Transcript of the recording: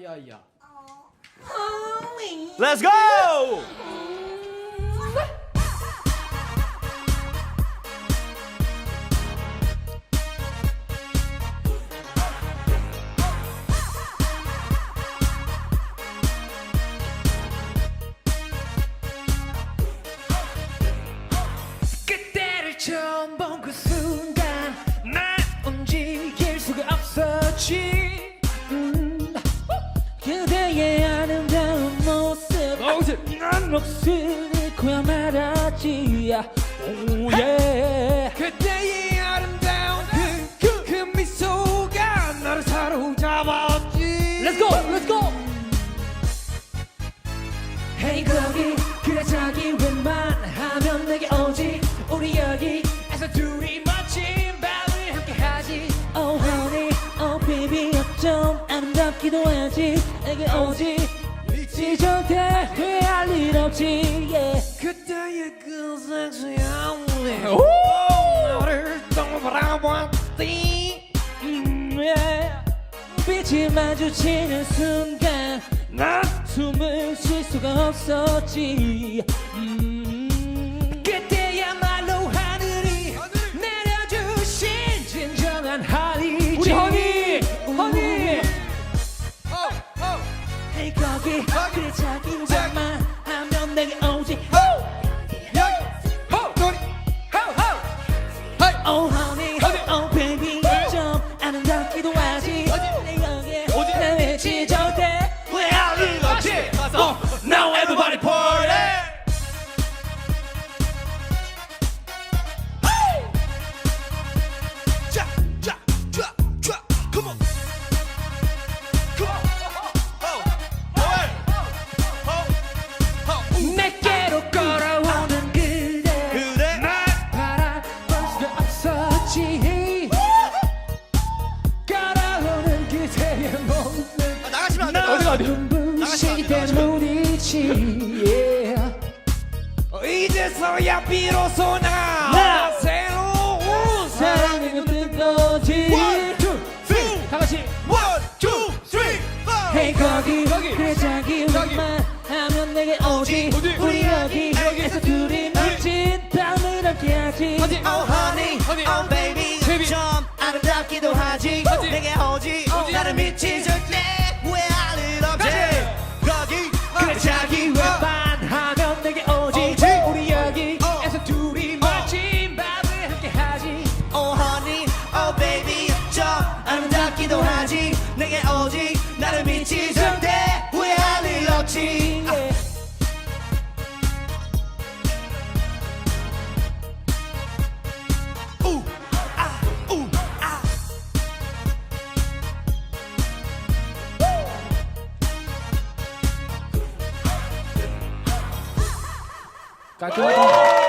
야야야. Let's go! 그때를 처음 본 그 순간 난 움직일 수가 없었지 모습 난 몫을 잃고야 말았지. 오예. 그때의 아름다운 그, 그, 그 미소가 나를 사로잡았지. Let's go! Let's go! Hey 거기 그래 자기 웬만하면 내게 오지. 우리 여기에서 둘이 멋진 밤을 함께 하지. Oh honey, oh baby 어쩜 아름답기도 하지. 내게 오지 믿지 절대 후회할 일 없지 yeah. 그때의 그 섹시한 무대 너를 너무 바라봤지 음, yeah. 빛이 마주치는 순간 난 숨을 쉴 수가 없었지 음, 거기. 그래 자기 웬만 하면 내게 오지. Oh honey, oh baby. 좀 아름답기도 하지. 내 여기에 내 위치 절 어디? 눈부시기 때문이지 yeah. 이제서야 비로소 나 새로운 사랑이 든 거지 One, two, three. 다 같이 One, two, three, four. Hey 거기 거기. 그래 자기 만 하면 내게 오지? 우리 여기 여기서 둘이 멋진 밤을 함께 하지 좀 아름답기도 하지. 내게 오지, 나를 믿지 절대 후회할 일 없지. 깔끔하다.